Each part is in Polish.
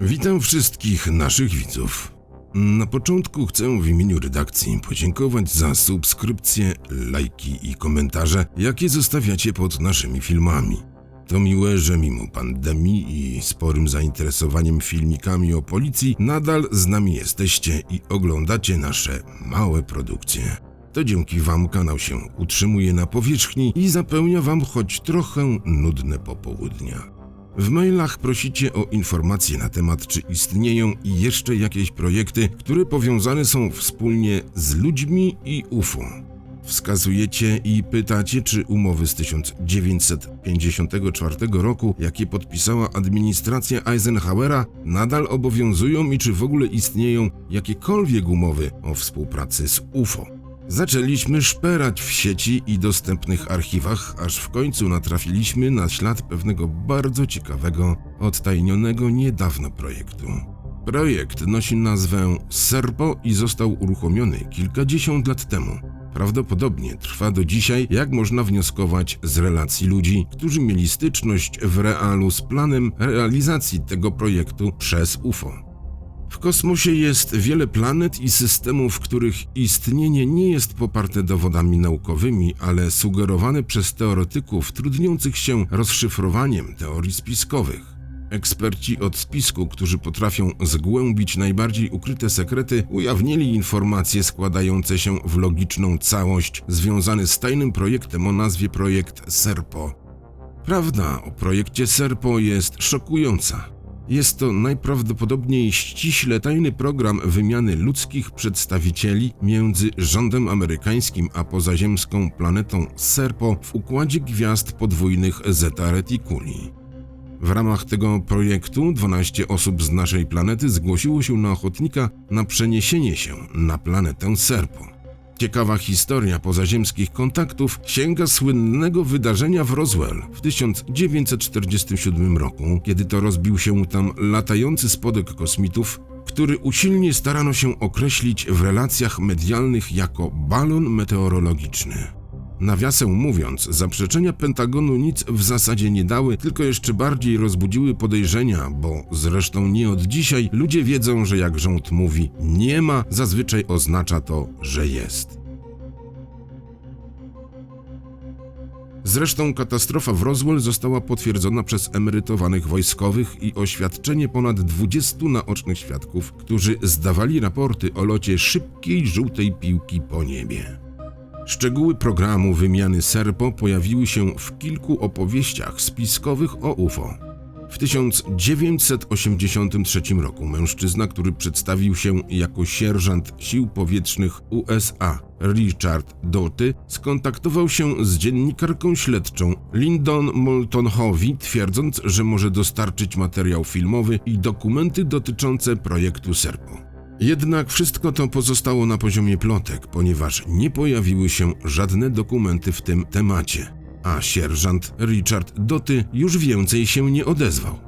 Witam wszystkich naszych widzów. Na początku chcę w imieniu redakcji podziękować za subskrypcje, lajki i komentarze, jakie zostawiacie pod naszymi filmami. To miłe, że mimo pandemii i sporym zainteresowaniem filmikami o policji, nadal z nami jesteście i oglądacie nasze małe produkcje. To dzięki Wam kanał się utrzymuje na powierzchni i zapełnia Wam choć trochę nudne popołudnia. W mailach prosicie o informacje na temat, czy istnieją i jeszcze jakieś projekty, które powiązane są wspólnie z ludźmi i UFO. Wskazujecie i pytacie, czy umowy z 1954 roku, jakie podpisała administracja Eisenhowera, nadal obowiązują i czy w ogóle istnieją jakiekolwiek umowy o współpracy z UFO. Zaczęliśmy szperać w sieci i dostępnych archiwach, aż w końcu natrafiliśmy na ślad pewnego bardzo ciekawego, odtajnionego niedawno projektu. Projekt nosi nazwę SERPO i został uruchomiony kilkadziesiąt lat temu. Prawdopodobnie trwa do dzisiaj, jak można wnioskować z relacji ludzi, którzy mieli styczność w realu z planem realizacji tego projektu przez UFO. W kosmosie jest wiele planet i systemów, których istnienie nie jest poparte dowodami naukowymi, ale sugerowane przez teoretyków trudniących się rozszyfrowaniem teorii spiskowych. Eksperci od spisku, którzy potrafią zgłębić najbardziej ukryte sekrety, ujawnili informacje składające się w logiczną całość związane z tajnym projektem o nazwie projekt SERPO. Prawda o projekcie SERPO jest szokująca. Jest to najprawdopodobniej ściśle tajny program wymiany ludzkich przedstawicieli między rządem amerykańskim a pozaziemską planetą Serpo w układzie gwiazd podwójnych Zeta Reticuli. W ramach tego projektu 12 osób z naszej planety zgłosiło się na ochotnika na przeniesienie się na planetę Serpo. Ciekawa historia pozaziemskich kontaktów sięga słynnego wydarzenia w Roswell w 1947 roku, kiedy to rozbił się tam latający spodek kosmitów, który usilnie starano się określić w relacjach medialnych jako balon meteorologiczny. Nawiasem mówiąc, zaprzeczenia Pentagonu nic w zasadzie nie dały, tylko jeszcze bardziej rozbudziły podejrzenia, bo zresztą nie od dzisiaj ludzie wiedzą, że jak rząd mówi nie ma, zazwyczaj oznacza to, że jest. Zresztą katastrofa w Roswell została potwierdzona przez emerytowanych wojskowych i oświadczenie ponad 20 naocznych świadków, którzy zdawali raporty o locie szybkiej żółtej piłki po niebie. Szczegóły programu wymiany SERPO pojawiły się w kilku opowieściach spiskowych o UFO. W 1983 roku mężczyzna, który przedstawił się jako sierżant sił powietrznych USA, Richard Doty, skontaktował się z dziennikarką śledczą Lyndon Moultonhowi, twierdząc, że może dostarczyć materiał filmowy i dokumenty dotyczące projektu SERPO. Jednak wszystko to pozostało na poziomie plotek, ponieważ nie pojawiły się żadne dokumenty w tym temacie, a sierżant Richard Doty już więcej się nie odezwał.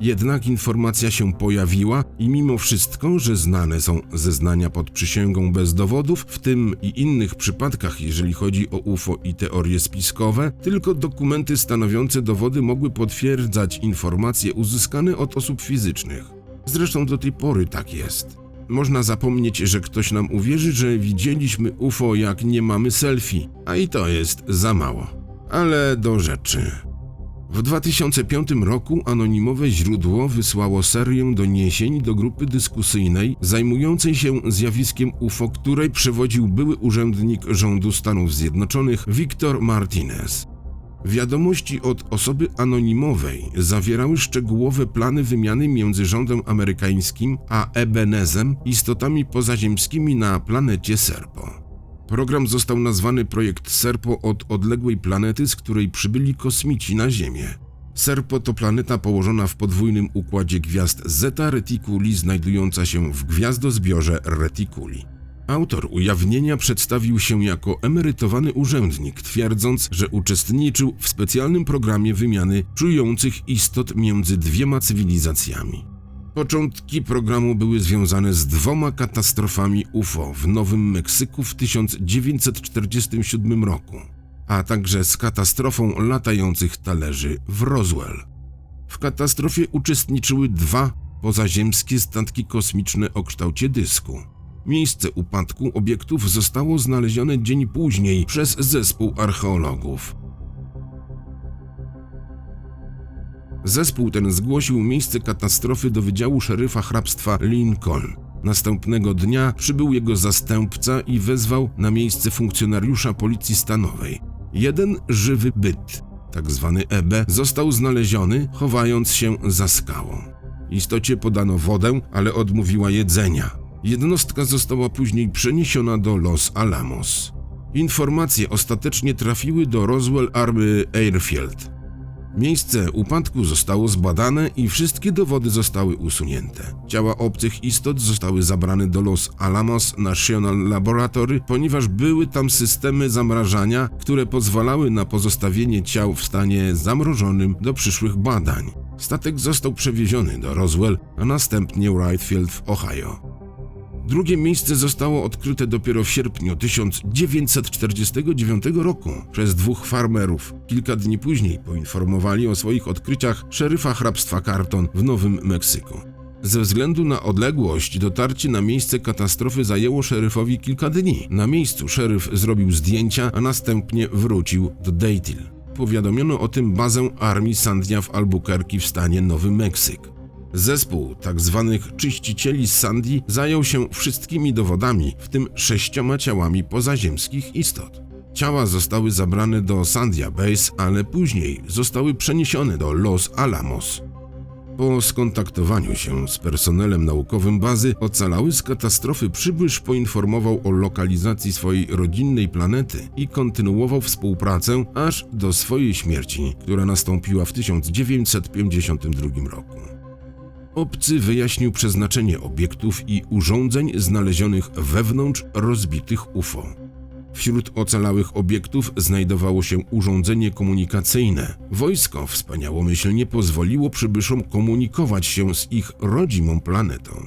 Jednak informacja się pojawiła i mimo wszystko, że znane są zeznania pod przysięgą bez dowodów, w tym i innych przypadkach, jeżeli chodzi o UFO i teorie spiskowe, tylko dokumenty stanowiące dowody mogły potwierdzać informacje uzyskane od osób fizycznych. Zresztą do tej pory tak jest. Można zapomnieć, że ktoś nam uwierzy, że widzieliśmy UFO jak nie mamy selfie, a i to jest za mało. Ale do rzeczy. W 2005 roku anonimowe źródło wysłało serię doniesień do grupy dyskusyjnej zajmującej się zjawiskiem UFO, której przewodził były urzędnik rządu Stanów Zjednoczonych Victor Martinez. Wiadomości od osoby anonimowej zawierały szczegółowe plany wymiany między rządem amerykańskim a Ebenezem, istotami pozaziemskimi na planecie Serpo. Program został nazwany Projekt Serpo od odległej planety, z której przybyli kosmici na Ziemię. Serpo to planeta położona w podwójnym układzie gwiazd Zeta Reticuli, znajdująca się w gwiazdozbiorze Reticuli. Autor ujawnienia przedstawił się jako emerytowany urzędnik, twierdząc, że uczestniczył w specjalnym programie wymiany czujących istot między dwiema cywilizacjami. Początki programu były związane z dwoma katastrofami UFO w Nowym Meksyku w 1947 roku. a także z katastrofą latających talerzy w Roswell. W katastrofie uczestniczyły dwa pozaziemskie statki kosmiczne o kształcie dysku. Miejsce upadku obiektów zostało znalezione dzień później przez zespół archeologów. Zespół ten zgłosił miejsce katastrofy do Wydziału Szeryfa Hrabstwa Lincoln. Następnego dnia przybył jego zastępca i wezwał na miejsce funkcjonariusza policji stanowej. Jeden żywy byt, tak zwany EB, został znaleziony, chowając się za skałą. Istocie podano wodę, ale odmówiła jedzenia. Jednostka została później przeniesiona do Los Alamos. Informacje ostatecznie trafiły do Roswell Army Airfield. Miejsce upadku zostało zbadane i wszystkie dowody zostały usunięte. Ciała obcych istot zostały zabrane do Los Alamos National Laboratory, ponieważ były tam systemy zamrażania, które pozwalały na pozostawienie ciał w stanie zamrożonym do przyszłych badań. Statek został przewieziony do Roswell, a następnie Wrightfield w Ohio. Drugie miejsce zostało odkryte dopiero w sierpniu 1949 roku przez dwóch farmerów. Kilka dni później poinformowali o swoich odkryciach szeryfa hrabstwa Carton w Nowym Meksyku. Ze względu na odległość dotarcie na miejsce katastrofy zajęło szeryfowi kilka dni. Na miejscu szeryf zrobił zdjęcia, a następnie wrócił do Daytil. Powiadomiono o tym bazę armii Sandia w Albuquerque w stanie Nowy Meksyk. Zespół tzw. czyścicieli Sandy zajął się wszystkimi dowodami, w tym sześcioma ciałami pozaziemskich istot. Ciała zostały zabrane do Sandia Base, ale później zostały przeniesione do Los Alamos. Po skontaktowaniu się z personelem naukowym bazy, ocalały z katastrofy przybysz poinformował o lokalizacji swojej rodzinnej planety i kontynuował współpracę aż do swojej śmierci, która nastąpiła w 1952 roku. Obcy wyjaśnił przeznaczenie obiektów i urządzeń znalezionych wewnątrz rozbitych UFO. Wśród ocalałych obiektów znajdowało się urządzenie komunikacyjne. Wojsko wspaniałomyślnie pozwoliło przybyszom komunikować się z ich rodzimą planetą.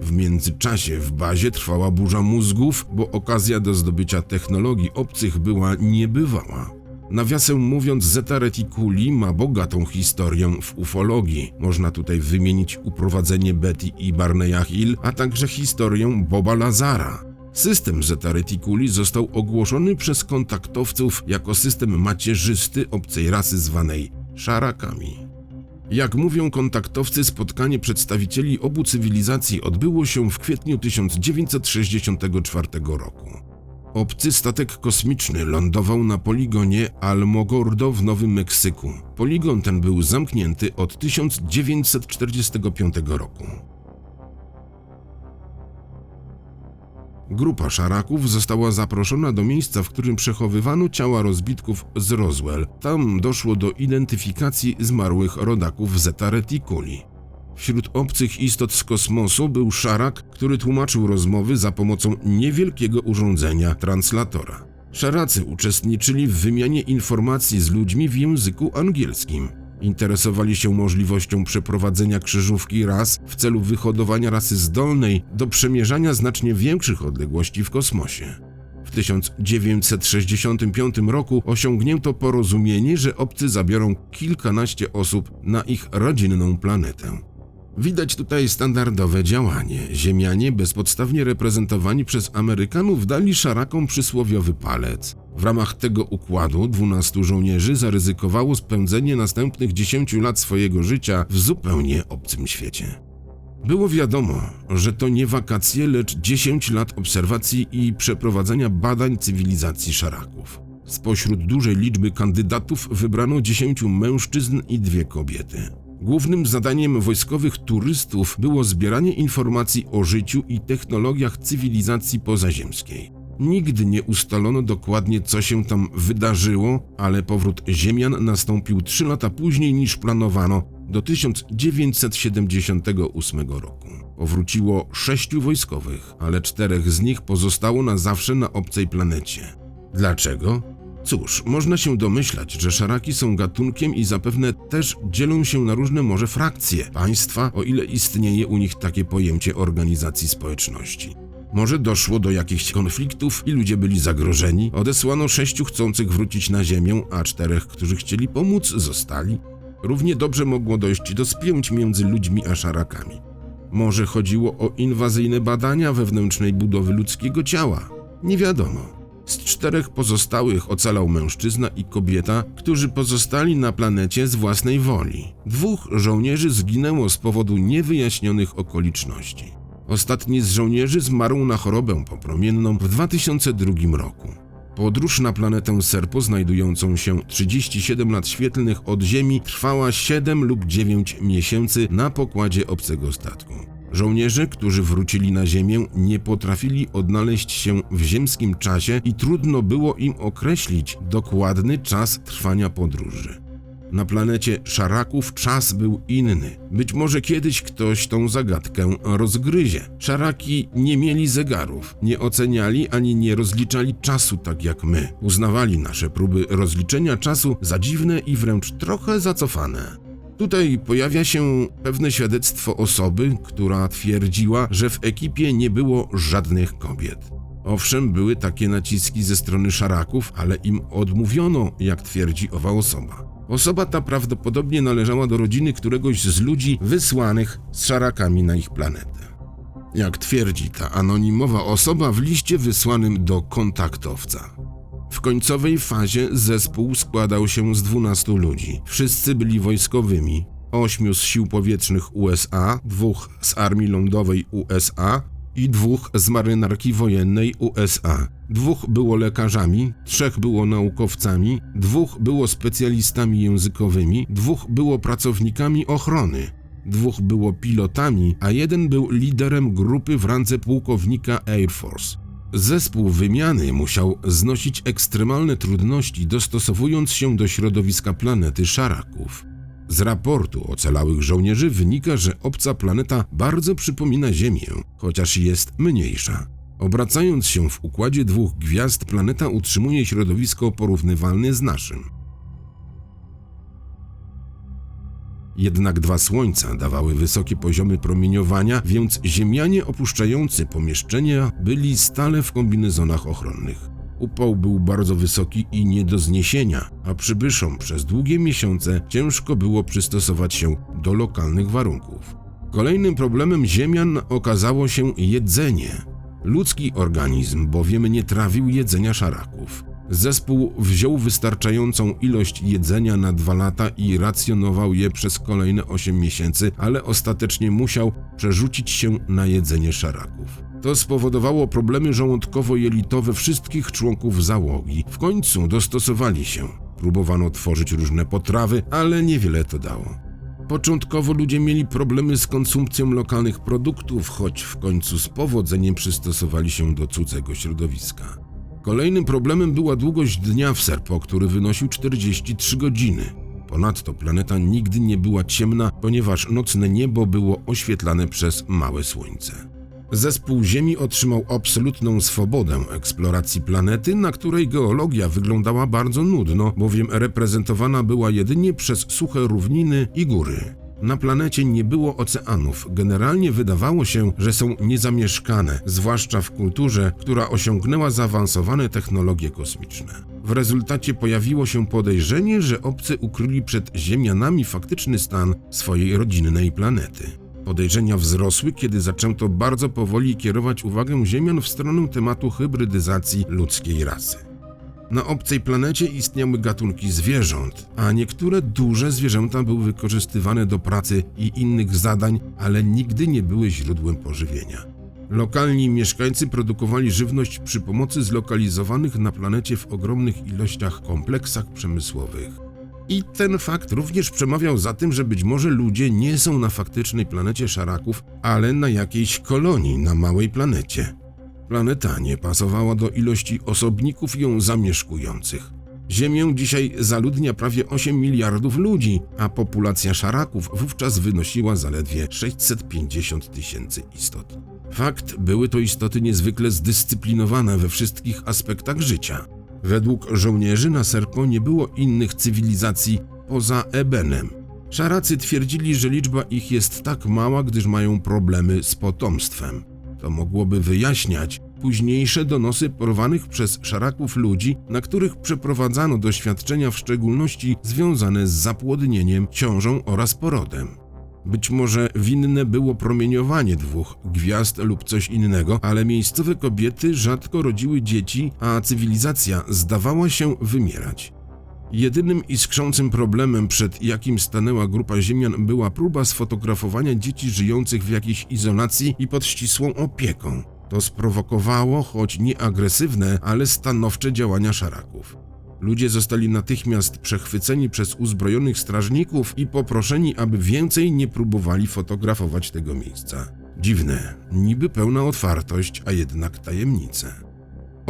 W międzyczasie w bazie trwała burza mózgów, bo okazja do zdobycia technologii obcych była niebywała. Nawiasem mówiąc, Zeta Reticuli ma bogatą historię w ufologii. Można tutaj wymienić uprowadzenie Betty i Barneya Hill, a także historię Boba Lazara. System Zeta Reticuli został ogłoszony przez kontaktowców jako system macierzysty obcej rasy zwanej szarakami. Jak mówią kontaktowcy, spotkanie przedstawicieli obu cywilizacji odbyło się w kwietniu 1964 roku. Obcy statek kosmiczny lądował na poligonie Almogordo w Nowym Meksyku. Poligon ten był zamknięty od 1945 roku. Grupa szaraków została zaproszona do miejsca, w którym przechowywano ciała rozbitków z Roswell. Tam doszło do identyfikacji zmarłych rodaków Zeta Reticuli. Wśród obcych istot z kosmosu był szarak, który tłumaczył rozmowy za pomocą niewielkiego urządzenia translatora. Szaracy uczestniczyli w wymianie informacji z ludźmi w języku angielskim. Interesowali się możliwością przeprowadzenia krzyżówki ras w celu wyhodowania rasy zdolnej do przemierzania znacznie większych odległości w kosmosie. W 1965 roku osiągnięto porozumienie, że obcy zabiorą kilkanaście osób na ich rodzinną planetę. Widać tutaj standardowe działanie. Ziemianie, bezpodstawnie reprezentowani przez Amerykanów, dali szarakom przysłowiowy palec. W ramach tego układu 12 żołnierzy zaryzykowało spędzenie następnych 10 lat swojego życia w zupełnie obcym świecie. Było wiadomo, że to nie wakacje, lecz 10 lat obserwacji i przeprowadzenia badań cywilizacji szaraków. Spośród dużej liczby kandydatów wybrano 10 mężczyzn i dwie kobiety. Głównym zadaniem wojskowych turystów było zbieranie informacji o życiu i technologiach cywilizacji pozaziemskiej. Nigdy nie ustalono dokładnie, co się tam wydarzyło, ale powrót Ziemian nastąpił trzy lata później niż planowano, do 1978 roku. Powróciło sześciu wojskowych, ale czterech z nich pozostało na zawsze na obcej planecie. Dlaczego? Cóż, można się domyślać, że szaraki są gatunkiem i zapewne też dzielą się na różne może frakcje państwa, o ile istnieje u nich takie pojęcie organizacji społeczności. Może doszło do jakichś konfliktów i ludzie byli zagrożeni? Odesłano sześciu chcących wrócić na ziemię, a czterech, którzy chcieli pomóc, zostali? Równie dobrze mogło dojść do spięć między ludźmi a szarakami. Może chodziło o inwazyjne badania wewnętrznej budowy ludzkiego ciała? Nie wiadomo. Z czterech pozostałych ocalał mężczyzna i kobieta, którzy pozostali na planecie z własnej woli. Dwóch żołnierzy zginęło z powodu niewyjaśnionych okoliczności. Ostatni z żołnierzy zmarł na chorobę popromienną w 2002 roku. Podróż na planetę Serpo, znajdującą się 37 lat świetlnych od Ziemi, trwała 7 lub 9 miesięcy na pokładzie obcego statku. Żołnierze, którzy wrócili na Ziemię, nie potrafili odnaleźć się w ziemskim czasie i trudno było im określić dokładny czas trwania podróży. Na planecie Szaraków czas był inny. Być może kiedyś ktoś tą zagadkę rozgryzie. Szaraki nie mieli zegarów, nie oceniali ani nie rozliczali czasu tak jak my. Uznawali nasze próby rozliczenia czasu za dziwne i wręcz trochę zacofane. Tutaj pojawia się pewne świadectwo osoby, która twierdziła, że w ekipie nie było żadnych kobiet. Owszem, były takie naciski ze strony szaraków, ale im odmówiono, jak twierdzi owa osoba. Osoba ta prawdopodobnie należała do rodziny któregoś z ludzi wysłanych z szarakami na ich planetę. Jak twierdzi ta anonimowa osoba w liście wysłanym do kontaktowca. W końcowej fazie zespół składał się z 12 ludzi. Wszyscy byli wojskowymi. Ośmiu z sił powietrznych USA, dwóch z armii lądowej USA i dwóch z marynarki wojennej USA. Dwóch było lekarzami, trzech było naukowcami, dwóch było specjalistami językowymi, dwóch było pracownikami ochrony, dwóch było pilotami, a jeden był liderem grupy w randze pułkownika Air Force. Zespół wymiany musiał znosić ekstremalne trudności, dostosowując się do środowiska planety Szaraków. Z raportu ocalałych żołnierzy wynika, że obca planeta bardzo przypomina Ziemię, chociaż jest mniejsza. Obracając się w układzie dwóch gwiazd, planeta utrzymuje środowisko porównywalne z naszym. Jednak dwa słońca dawały wysokie poziomy promieniowania, więc ziemianie opuszczający pomieszczenia byli stale w kombinezonach ochronnych. Upał był bardzo wysoki i nie do zniesienia, a przybyszom przez długie miesiące ciężko było przystosować się do lokalnych warunków. Kolejnym problemem Ziemian okazało się jedzenie. Ludzki organizm bowiem nie trawił jedzenia szaraków. Zespół wziął wystarczającą ilość jedzenia na dwa lata i racjonował je przez kolejne 8 miesięcy, ale ostatecznie musiał przerzucić się na jedzenie szaraków. To spowodowało problemy żołądkowo-jelitowe wszystkich członków załogi. W końcu dostosowali się. Próbowano tworzyć różne potrawy, ale niewiele to dało. Początkowo ludzie mieli problemy z konsumpcją lokalnych produktów, choć w końcu z powodzeniem przystosowali się do cudzego środowiska. Kolejnym problemem była długość dnia w Serpo, który wynosił 43 godziny. Ponadto planeta nigdy nie była ciemna, ponieważ nocne niebo było oświetlane przez małe słońce. Zespół Ziemi otrzymał absolutną swobodę eksploracji planety, na której geologia wyglądała bardzo nudno, bowiem reprezentowana była jedynie przez suche równiny i góry. Na planecie nie było oceanów. Generalnie wydawało się, że są niezamieszkane, zwłaszcza w kulturze, która osiągnęła zaawansowane technologie kosmiczne. W rezultacie pojawiło się podejrzenie, że obcy ukryli przed Ziemianami faktyczny stan swojej rodzinnej planety. Podejrzenia wzrosły, kiedy zaczęto bardzo powoli kierować uwagę Ziemian w stronę tematu hybrydyzacji ludzkiej rasy. Na obcej planecie istniały gatunki zwierząt, a niektóre duże zwierzęta były wykorzystywane do pracy i innych zadań, ale nigdy nie były źródłem pożywienia. Lokalni mieszkańcy produkowali żywność przy pomocy zlokalizowanych na planecie w ogromnych ilościach kompleksach przemysłowych. I ten fakt również przemawiał za tym, że być może ludzie nie są na faktycznej planecie szaraków, ale na jakiejś kolonii na małej planecie. Planeta nie pasowała do ilości osobników ją zamieszkujących. Ziemię dzisiaj zaludnia prawie 8 miliardów ludzi, a populacja szaraków wówczas wynosiła zaledwie 650 tysięcy istot. Fakt, były to istoty niezwykle zdyscyplinowane we wszystkich aspektach życia. Według żołnierzy na Serpo nie było innych cywilizacji poza Ebenem. Szaracy twierdzili, że liczba ich jest tak mała, gdyż mają problemy z potomstwem. To mogłoby wyjaśniać późniejsze donosy porwanych przez szaraków ludzi, na których przeprowadzano doświadczenia w szczególności związane z zapłodnieniem, ciążą oraz porodem. Być może winne było promieniowanie dwóch gwiazd lub coś innego, ale miejscowe kobiety rzadko rodziły dzieci, a cywilizacja zdawała się wymierać. Jedynym iskrzącym problemem, przed jakim stanęła grupa Ziemian, była próba sfotografowania dzieci żyjących w jakiejś izolacji i pod ścisłą opieką. To sprowokowało, choć nie agresywne, ale stanowcze działania szaraków. Ludzie zostali natychmiast przechwyceni przez uzbrojonych strażników i poproszeni, aby więcej nie próbowali fotografować tego miejsca. Dziwne, niby pełna otwartość, a jednak tajemnice.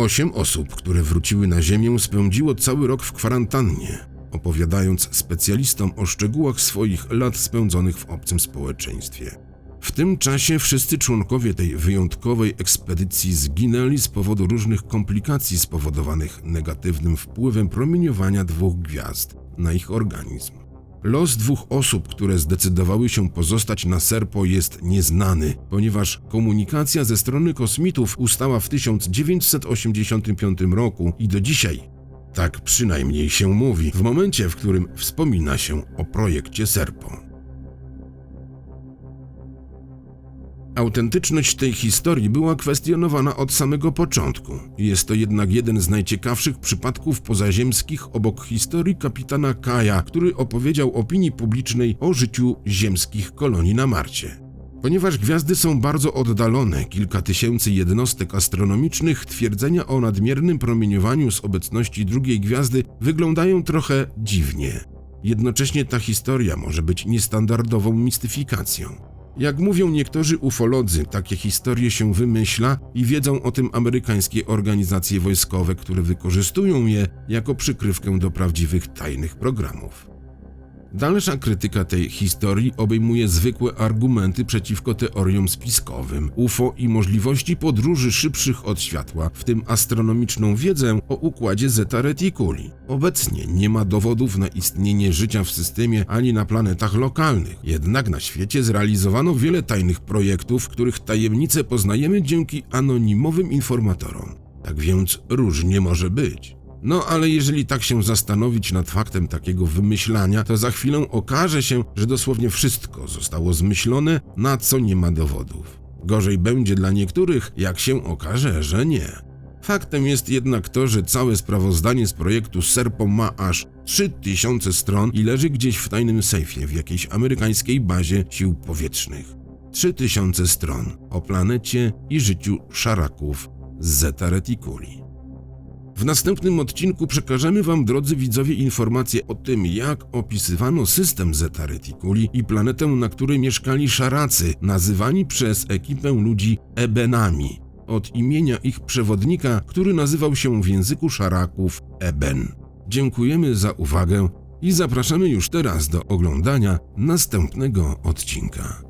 Osiem osób, które wróciły na Ziemię, spędziło cały rok w kwarantannie, opowiadając specjalistom o szczegółach swoich lat spędzonych w obcym społeczeństwie. W tym czasie wszyscy członkowie tej wyjątkowej ekspedycji zginęli z powodu różnych komplikacji spowodowanych negatywnym wpływem promieniowania dwóch gwiazd na ich organizm. Los dwóch osób, które zdecydowały się pozostać na Serpo jest nieznany, ponieważ komunikacja ze strony kosmitów ustała w 1985 roku i do dzisiaj, tak przynajmniej się mówi, w momencie, w którym wspomina się o projekcie Serpo. Autentyczność tej historii była kwestionowana od samego początku. Jest to jednak jeden z najciekawszych przypadków pozaziemskich obok historii kapitana Kaja, który opowiedział opinii publicznej o życiu ziemskich kolonii na Marcie. Ponieważ gwiazdy są bardzo oddalone, kilka tysięcy jednostek astronomicznych, twierdzenia o nadmiernym promieniowaniu z obecności drugiej gwiazdy wyglądają trochę dziwnie. Jednocześnie ta historia może być niestandardową mistyfikacją. Jak mówią niektórzy ufolodzy, takie historie się wymyśla i wiedzą o tym amerykańskie organizacje wojskowe, które wykorzystują je jako przykrywkę do prawdziwych tajnych programów. Dalsza krytyka tej historii obejmuje zwykłe argumenty przeciwko teoriom spiskowym, UFO i możliwości podróży szybszych od światła, w tym astronomiczną wiedzę o układzie Zeta Reticuli. Obecnie nie ma dowodów na istnienie życia w systemie ani na planetach lokalnych, jednak na świecie zrealizowano wiele tajnych projektów, których tajemnice poznajemy dzięki anonimowym informatorom. Tak więc różnie może być. No ale jeżeli tak się zastanowić nad faktem takiego wymyślania, to za chwilę okaże się, że dosłownie wszystko zostało zmyślone, na co nie ma dowodów. Gorzej będzie dla niektórych, jak się okaże, że nie. Faktem jest jednak to, że całe sprawozdanie z projektu Serpo ma aż 3000 stron i leży gdzieś w tajnym sejfie w jakiejś amerykańskiej bazie sił powietrznych. 3000 stron o planecie i życiu szaraków z Zeta Reticuli. W następnym odcinku przekażemy Wam, drodzy widzowie, informacje o tym, jak opisywano system Zeta Reticuli i planetę, na której mieszkali szaracy, nazywani przez ekipę ludzi Ebenami, od imienia ich przewodnika, który nazywał się w języku szaraków Eben. Dziękujemy za uwagę i zapraszamy już teraz do oglądania następnego odcinka.